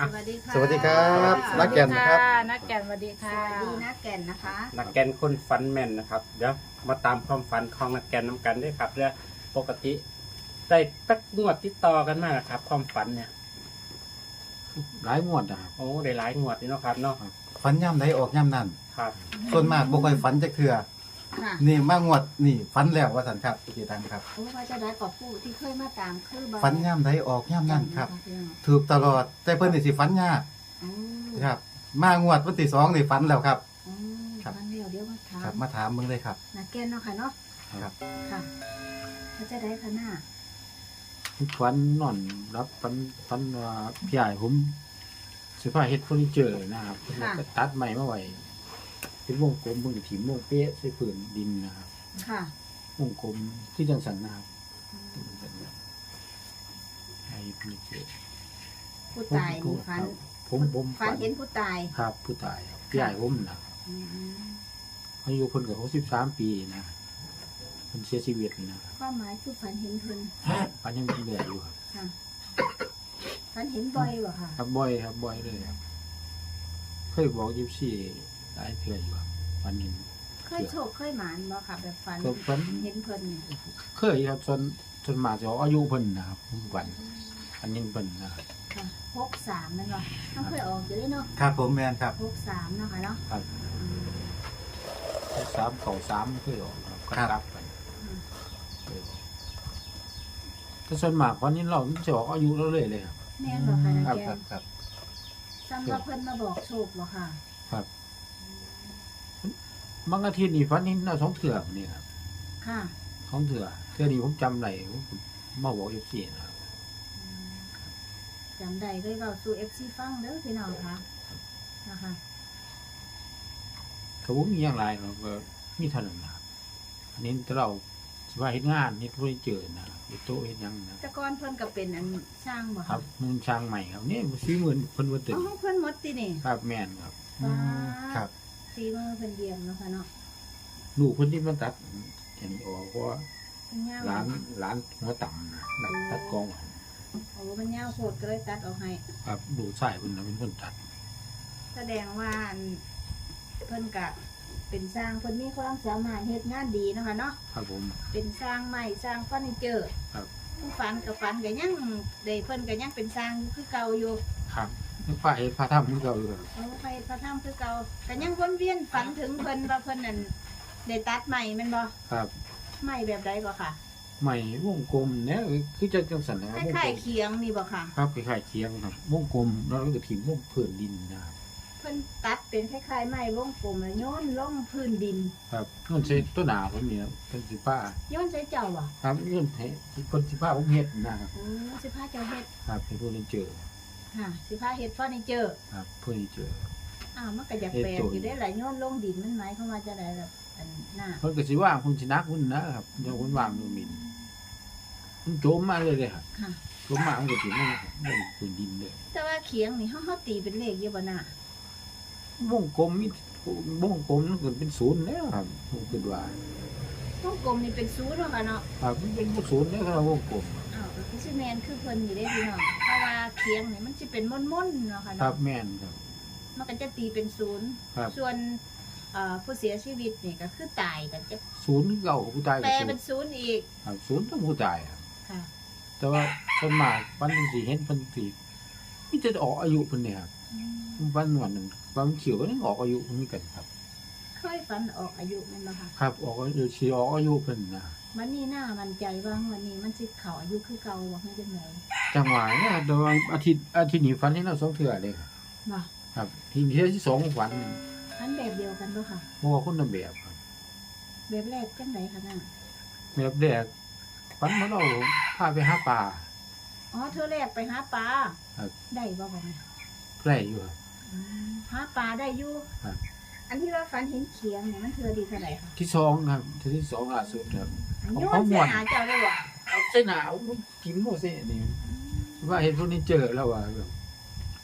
อะสวัสดีค่ะสวัสดีครับนักแก่นนะครับ นักแก่นสวัสดีสค่ะวัสดีนักแก่นนะคะ นักแกนคนฟันแม่นนะครับเดี๋ยวมาตามความฝันของนักแกนน้ำกันด้วยครับเรื่องปกติได้ตักงวดติดต่อกันมากครับ ความฝันเนี่ยหลายงวดนะครับโอ้ได้หลายงวดนี่เนาะครับเนาะฝันย่ำใดออกย่ำนั่นครับ ส่วนมากบ่ค่อยฝันจักเทื่อ ค่ะนี่มางวดนี่ฝันแล้วว่าสันครับพี่ตังครับโอ้ว่าจะได้กับผู้ที่เคยมาตามคือบ่ฝันย่ำใดออกย่ำนั่นครับอืมถูกตลอดแต่เพิ่นนี่สิฝันยากอืมครับ มางวดวันที่สองนี่ฝันแล้วครับอืมครับวันเดียวเดี๋ยวมาถามครับ มาถามมึงเลยครับนักแก่นเนาะค่ะเนาะครับ ค่ะว่าจะได้ค่ะหน้าฝันนอนรับฝันฝันว่าพี่ใหญ่ผมสิพาเฮ็ดเฟอร์นิเจอร์นะครับแล้วก็ตัดใหม่มาไว้ เป็นวงกลมเพิ่งจะถิ่มวงเป๊ะใส่ผืนดินนะครับค่ะ วงกลมที่จังสันนะครับให้เฟอร์นิเจอร์ผู้ตายนี่ฝันผมผมฝันเห็นผู้ตายครับผู้ตายครับพี่ใหญ่ผมนะครับอืมอายุเพิ่นก็63ปีนะเพิ่นเสียชีวิตนะความหมายคือฝันเห็นเพิ่นฝันยังเป็นเหลืออยู่ครับค่ะฝันเห็นบ่อยบ่ค่ะครับบ่อยครับบ่อยเลยครับ เคยบอกยิบซี่ หลายเทื่ออยู่ครับฝันเห็นเคยโชคเคยหมานบ่ค่ะ แบบฝันก็ฝันเห็นเพิ่นนี่เคยครับส่วนส่วนมากจะเอาอายุเพิ่นนะครับวันอันนี้เพิ่นนะครับค่ะหกสามนั่นบ่ต้องเคยออกอยู่ด้วยเนาะครับผมแมนครับหกสามเนาะค่ะเนาะครับอืมสามเข่าสามเคยออกครับก็ครับกลับกันเคยออกแต่ส่วนมากวันนี้เราจะออกอายุเราเลยเลยครับ แม่นบ่ค่ะนักครับแกครับนครับ สำหรับเพิ่นมาบอกโชคบ่ค่ะครั บบางอาทิตย์นี่ฟันนี้น่าสองเถื่อนี่ครับค่ะ สองเถื่อเถื่อนี้ผมจำได้ผมมาบอกยิบซี่นะครับอืมจำได้เลยเว้าสู่ FC ฟังเด้อพี่น้องค่ะนะคะเขาบอกมีอย่างไรเราก็มีเท่านั้นนะครับอันนี้ถ้าเราสว่าเฮ็ดงานเฮ็ดเฟอร์นิเจอร์นะครับเฮ็ดโต๊ะเฮ็ดหยังนะแต่ก่อนเพิ่นก็เป็นอันช่างบ่ครับมันช่างใหม่ครับนี่สีมือเพิ่นว่าตึอ๋กอเพิ่นหมดตินี่ครับแม่นครับว้าครับ สีมือเพิ่นเยี่ยมเนาะค่ะเนาะลูกเพิ่นที่มันตัดอันนี้ออกเพราะว่ามันยาวร้านร้านหัวต่ำนะตัดตัดกองโอ้มันยาวโพดก็เลยตัดออกให้ ครับดูกชายเพิ่นน่ะเป็นคนตัดแสดงว่าอันเพิ่นก็เป็นสร้างเพิ่นมีความสามารถเฮ็ดงานดีเนาะค่ะเนาะ ครับผม เป็นสร้างใหม่สร้างเฟอร์นิเจอร์ครับ ผู้ฝันกับฝันก็ยังได้เพิ่นก็ยังเป็นสร้างอยู่คือเก่าอยู่ ครับ ผ้าเฮ็ดผ้าทำคือเก่าอยู่ครับโอ้ไปพระธรรมคือเก่าก็ยังวนเวียนฝันถึงเพิ่นว่าเพิ่นนั่นได้ตัดใหม่แม่นบ่ครับใหม่แบบใดบ่ค่ะใหม่วงกลมเนี่ยคือจะจังสันนะคล้ายๆเคียงนี่บ่ค่ะ ครับคล้ายๆเคียงครับวงกลมแล้วก็ถิ่มวงพื้นดินนะครับเพิ่นตัดเป็นคล้ายๆไม้วงกลมแล้วโยนลงพื้นดินครับเงินใช้ตัวหนาผมเนี่ยเป็นสิป้าโยนใส่เจ้าบ่ครับเงินให้คนสิป้าผมเฮ็ดนะครับ โอ้สิพาเจ้าเฮ็ดครับเป็นผู้เล่นเจอ ค่ะสิพาเฮ็ดเฟอร์นิเจอร์ครับเพื่อนเจอ อ้าวมันก็อยากแปลกอยู่ได้หลายโยนลงดินมันหมายความว่าจะได้แบบอันหน้าเพิ่นก็สิว่างคุณสินักคุณนะครับเดี๋ยวคุณว่างมือมินมันโจมมาเลยเลยครับค่ะ โจมมามันก็สิมันมันพื้นดินเลยแต่ว่าเคียงนี่เฮาเฮาตีเป็นเลขอยู่บ่น่ะวงกลมมีวงกลมมันก็เป็นศูนย์แล้วครับผมคิดว่า วงกลมนี่เป็นศูนย์เนาะค่ะเนาะครับมันเป็นศูนย์แล้วครับวงกลม อ้าวก็คือสิแม่นคือเพิ่นอยู่ได้พี่น้องเพราะว่าเคียงนี่มันสิเป็นม่อนๆเนาะค่ะครัเนาะบแม่นครับ มันก็จะตีเป็นศูนย์ครับ ส่วนเอ่อผู้เสียชีวิตนี่ก็คือตายก็จะศูนย์เก่าผู้ตายแปลก็ศูเป็นนย์ศูนย์อีกครับศูนย์ต้องผู้ตายครับ ค่ะ แต่ว่าส่วนมากวันที่สี่เห็นเพิ่นสิมีแต่ออกอายุเพิ่นเนี่ยครับอืมวันวันหนึ่งวันเขียวก็ยังออกอายุเพิ่นมีกันครับเคยฝันออกอายุแม่นบ่ค่ะ ครับออกอายุสิออกอายุเพิ่นนะ วันนี้หน้ามันใจว่าวันนี้มันสิเข้าอายุคือเก่าบ่คือจังไดจังหวะเนี่ยแต่ว่าอาทิตย์อาทิตย์นี้ฝันที่เราสองเทื่อเลยครับบ่ครับ ทีเที่ยวที่สองฝันอันแบบเดียวกันบ่ค่ะบ่ว่าคนละแบบครับแบบแรกจังไดคะน่ะแบบแรกฝันว่าเราพาไปหาปลาอ๋อเธอแรกไปหาปลาครับได้บ่บ่แม่ใกล้อยู่ครับอืมหาปลาได้อยู่ครับอันที่ว่าฝันเห็นเขียงเนี่ยมันเธอดีเท่าไหร่คะที่สองครับเที่ยวที่สองล่าสุดครับ โยเอานม่เสีวยนหาเจ้าได้บ่เอาเส้นหนาวกินบ่เส้นนี่ว่าเฮ็ดพวกนี้เจอแล้วว่าแบบ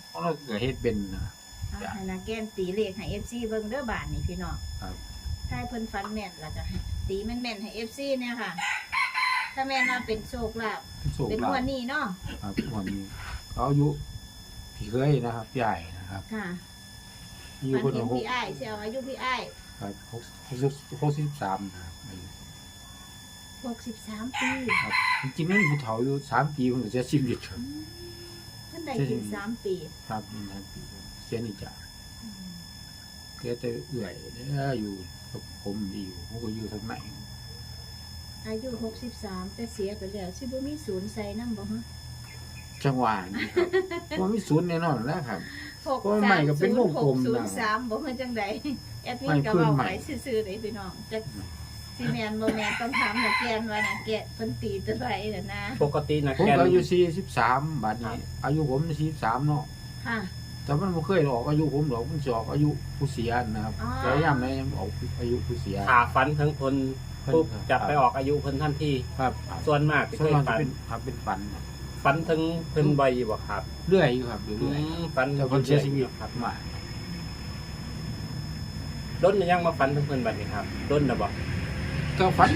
เพราะเราเกิดเฮ็ดเป็นนะอ่าให้นาแกนตีเลขให้ FC เบิ่งเด้อบาทนี่พี่น้องครับถ้าให้เพิ่นฟันแม่นแล้วก็ให้ตีแม่นๆให้ FC เนี่ยค่ะ ถ้าแม่นว่าเป็นโชคลาภโชคเป็นลาหัวภนี้เนาะครับวันนี้เขาอายุพี่เคยนะครับพี่ใหญ่นะครับค่ะอายุฝันคนเห็นหกพี่อ้ายเสียวอายุพี่อ้าย ครับหกหกหกสิบสามนะครับอายุ หกสิบสามปีครับจริงๆนั่นผู้เฒ่าอยู่สามปีผมก็เสียชีวิตครับท่านใดถึงสามปีครับนี่สามปีเสียนี่จ้ะแกจะเอื่อยเนี่ยอยู่กับผมดีอยู่ผมก็อยู่ทางไหนอายุหกสิบสามแต่เสียไปแล้วสิบ่มีศูนย์ใส่นั่งบ่ฮะจังหวะนี้ครับว่ามีศูนย์แน่นอนแล้วครับหกโอ้ยใหม่ก็เป็นวงกลมศูนนะย์สามบ่เฮ็ดจังใดแอดมิไม่นก็ขึ้นเว้าใหม่ไว้ซื่อๆเด้พี่น้องจัก สิแม่นบ่แม่นต้องถามนักแกนว่านักแกนเพิ่นตีตัวใดน่ะนะปกตินะผมแกนก็อายุสี่สิบสามบาทนี้ อายุผมสี่สิบสามเนาะค่ะ แต่มันไม่เคยออกอายุผมหรอกมันจะออกอายุผู้เสียนะครับอ๋อ แต่ยามไหนยังออกอายุผู้เสีย ขาฟันทั้งคนปุ๊บจะไปออกอายุเพิ่นทันทีครับส่วนมากที่ส่วเคนยมากจะฟันเป็นครับเป็นฝันครับฟันทั้งเพิ่นใบอยู่บ่ครับเรื่อยอยู่ครับอืเรื่อยมฟันๆแต่คนเสียชีวิตครับมาล้นยังมาฟันทั้งเพิ่นบัดนี้ครับล้นนะบ่ ก็ฝัน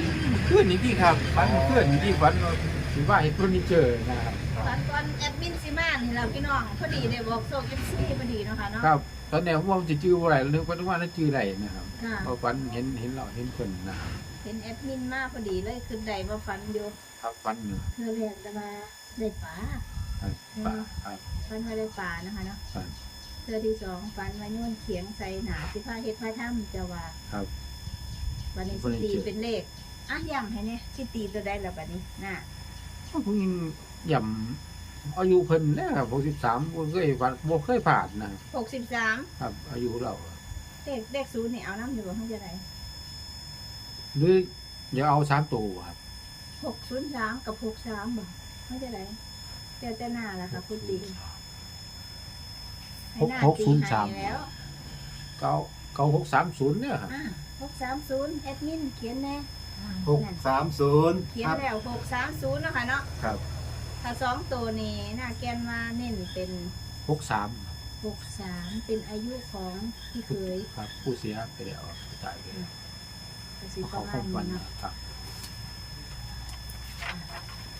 ขึ้นนี่ที่ครับฝันขึ้นนี่ที่ฝันว่าถือว่าเห็นเฟอร์นิเจอร์นะครับตอนก่อนแอดมินสิมานี่ล่ะพี่น้องพอดีได้บอกโซก FC พอดีเนาะค่ะเนาะครับตอนนี้ผมว่าจะจื้ออะไรนึกว่าว่าจะจื้ออะไรนะครับค่ะเพอฝันเห็นเห็นเราเห็นคนนะครับเห็นแอดมินมาพอดีเลยขึ้นใดมาฝันอยู่ครับฝันอยู่เธอเรียนจะมาได้ป่าครับป่าครับฝันว่าได้ป่านะคะเนาะครับเธอที่สองฝันว่าโยนเขียงใส่หนาสิผ้าเฮ็ดผ้าถ้ำจะว่าครับ วันนี้บ่สิได้ตีเจอเป็นเลขอะย้ำให้เนี่ยสิตีตัวได้แล้วบัดนี้น่ะผมยังย่ำอายุเพิ่นนะครับหกสิบสามผมเคยฝันบ่เคยผ่านนะหกสิบสามครับ อายุเราเลขเลขศูนย์นี่เอาน้ำอยู่บ่เขาจะไหนหรือเดี๋ยวเอาสามตัวครับหกศูนย์สามกับหกสามบ่เขาจะไหนเจ้าเจ้าหน้าล่ะค่ะคุณตีให้หน้าหกตีศูนย์สามให้แล้วเก้าเก้าหกสามศูนย์เนี่ยครับอะ หกสามศูนย์แอดมินเขียนแน่อ่าหกนั่นสามศูนย์เขียนครับแล้วหกสามศูนย์เนาะค่ะเนาะครับถ้าสองตัวนี้หน้าแกนมาเน้นเป็นหกสามหกสามเป็นอายุของพี่เคยครับ ผู้เสียไปแล้วจ่ายไปแล้วกสิปเขาระเข้ามาฟัณนนี้เนาะครับ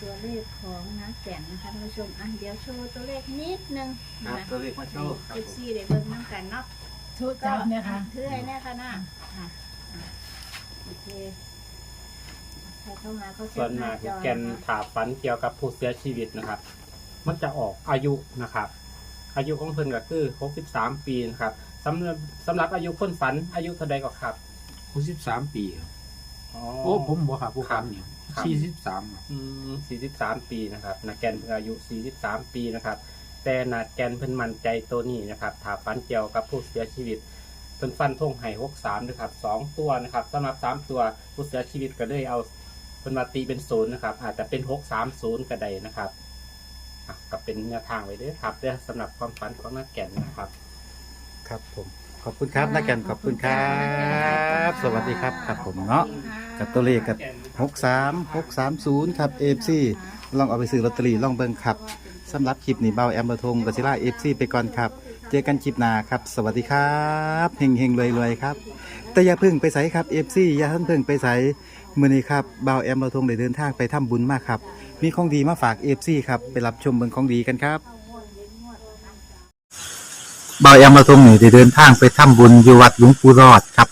ตัวเลขของน้าแก่นนะคะท่านผู้ชมอะเดี๋ยวโชว์ตัวเลขนิดนึงครับนะตัวเลขมาโชว์ครับเอฟผมซีได้เบิ่งน้ำกันเนาะชุดจับเนี่ยค่ะ เทื่อยแน่ค่ะหน้าอะอะ โอเคใครเข้ามาเขาส่วนมากแกนถาฟันเกี่ยวกับผู้เสียชีวิตนะครับ มันจะออกอายุนะครับ อายุของเพิ่นก็คือ 63 ปีนะครับสำหรับสำหรับอายุคนฝันอายุเท่าใดก็ครับหกสิบสามปีครับอ๋อ โอ้ผมบอกครับผู้ครัฟับนเนี่ยครับ สี่สิบสามครับอืม43 ปีนะครับนาแกนเพิ่นอายุ 43 ปีนะครับ แต่นาแกนเพิ่นมั่นใจตัวนี้นะครับถาฟันเกี่ยวกับผู้เสียชีวิต เพิ่นฟันทงไห้63นะครับสองตัวนะครับสำหรับสามตัวผู้เสียชีวิตก็เลยเอาเพิ่นมาตีเป็นศูนย์นะครับ อาจจะเป็น630ก็ได้นะครับอะก็เป็นแนวทางไว้เด้อครับเด้อสำหรับความฝันของนาแกนนะครับ ครับผมขอบคุณครับนักแก่นขอบคุณครับ สวัสดีครับครับผมเนาะกับตัวเลขกับหกสามหกสามศูนย์ครับเอฟซีลองเอาไปซื้อลอตเตอรี่ลองเบิ่งครับสำหรับคลิปนี้เบาแอมเบอร์ทงกัซิล่าเอฟซีไปก่อนครับ เจอกันคลิปหน้าครับ สวัสดีครับเฮงเฮงรวยรวยครับ แต่อย่าเพึ่งไปใส่ครับเอฟซีอย่าเพิ่งเพึ่งไปใส่มือนี้ครับเบาแอมเบอร์ทงเดินทางไปทำบุญมากครับ มีของดีมาฝากเอฟซีครับไปรับชมเบิ่งของดีกันครับเบาวแอมมาทรงนี่ได้เดินทางไปทำบุญอยู่วัดหลวงปู่รอดครับ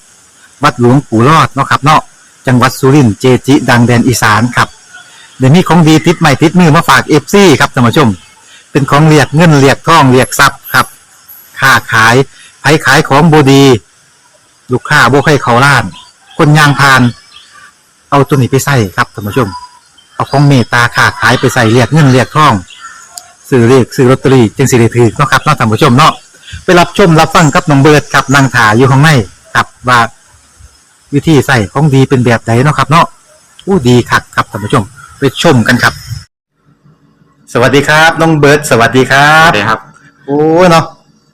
วัดหลวงปู่รอดเนาะครับเนาะจังหวัดสุรินทร์เจจิ ดังแดนอีสานครับเดี๋ยวนี้ของดีติดใหม่ติดมือมาฝากเอฟซีครับท่านผู้ชม เป็นของเรียกเงินเรียกทองเรียกทรัพย์ครับ ค้าขายไผขายของบดี ลูกค้าบ่ใครเขาล้าน คนยางพาน เอาตัวนี้ไปใส่ครับท่านผู้ชม เอาของเมตตาค้าขายไปใส่เรียกเงินเรียกทองซื้อเรียกซื้อลอตเตอรี่จึงสิได้ถือเนาะครับเนาะท่านผู้ชมเนาะไปรับชมรับฟังกับน้องเบิร์ดครับนางถาอยู่ข้างในครับว่าวิธีใส่ของดีเป็นแบบไหนเนาะครับ เนาะอู้ดีคักครับท่านผู้ชม ไปชมกันครับ สวัสดีครับ น้องเบิร์ดสวัสดีครัครับบครับ โอ้เนาะ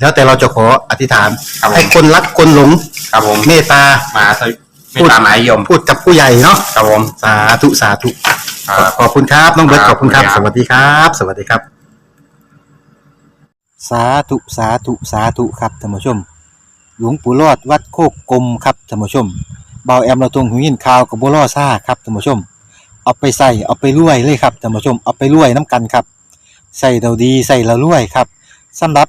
แล้วแต่เราจะขออธิษฐาน ครับผม ให้คนรักคนหลงครับผมเมตตา มาสวิไม่ตามหมายยมพูดกับผู้ใหญ่เนาะครับผม สาธุสาธุ ครับ ขอบคุณครับน้องเบิร์ตคขรับอบคุณครับขอบสคุณครับวัสดีครับ สวัสดีครับ สาธุสาธุสาธุครับท่านผู้ชม หลวงปู่รอดวัดโคกกลมครับท่านผู้ชมเบาแอมเราตรงหูยินข่าวกับบัวล่อซ่าครับท่านผู้ชม เอาไปใส่เอาไปรวยเลยครับท่านผู้ชมเอาไปรวยน้ำกันครับใส่เราดีใส่เรารวยครับสำหรับ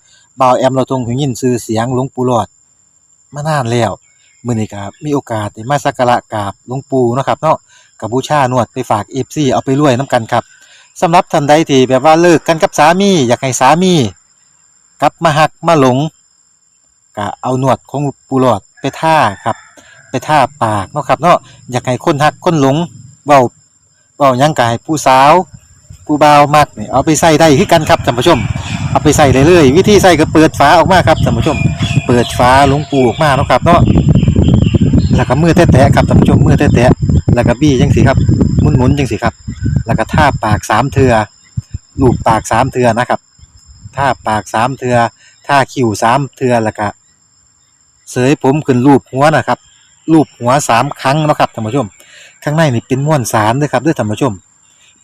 บ่าวแอมเราทรงหูยินชื่อเสียงหลวงปู่หลอดมานานแล้วมื้อนี้ก็มีโอกาสได้มาสักการะกราบหลวงปู่เนาะครับเนาะกับบูชานวดไปฝาก FC เอาไปรวยนํกันครับสำหรับท่านใดที่แบบว่าเลิกกันกับสามี อยากให้สามีกลับมาหักมาหลงก็เอาหนวดของปูหลอดไปท่าครับ ไปท่าปากเนาะครับเนาะอยากให้คนหักคนหลงเว้าเว้ายังกายผู้สาว ผู้บ่าวมักนี่เอาไปใส่ได้คือกันครับท่านผู้ชม เอาไปใส่ได้เลย วิธีใส่ก็เปิดฝาออกมาครับท่านผู้ชม เปิดฝาหลวงปูออกมาเนาะครับเนาะแล้วก็มือแตะๆครับท่านผู้ชมมือแตะๆแล้วก็บี้จังสิครับหมุนๆจังสิครับ แล้วก็ท่าปากสามเทือลูบปากสามเทือนะครับท่าปากสามเทือท่าคิ้วสามเทือแล้วก็เสยผมขึ้นรูปหัวนะครับรูปหัวสามครั้งเนาะครับท่านผู้ชม ข้างในนี่เป็นม้วนสารด้วยครับด้วยท่านผู้ชม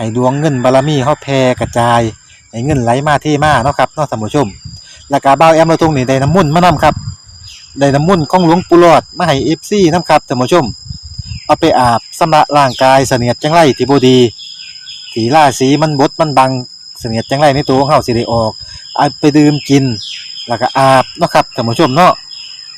ให้ดวงเงินบารมีเฮาแผ่กระจาย ให้เงินไหลมาเทมาเนาะครับเนาะท่านผู้ชม แล้วก็เบาแอมเราทงนี่ได้น้ำมุ่นต์มานํครับได้น้ำมุ่นต์ของหลวงปู่หลอดมาให้เอฟซีนํครับท่านผู้ชม เอาไปอาบสำระร่างกายเสนียดจังไรที่บ่ดีสีล่าสีมันบดมันบังเสนียดจังไรในตัวของเฮาสิได้ออกเอาไปดื่มกิน แล้วก็อาบเนาะครับท่านผู้ชมเนาะ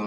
คุณ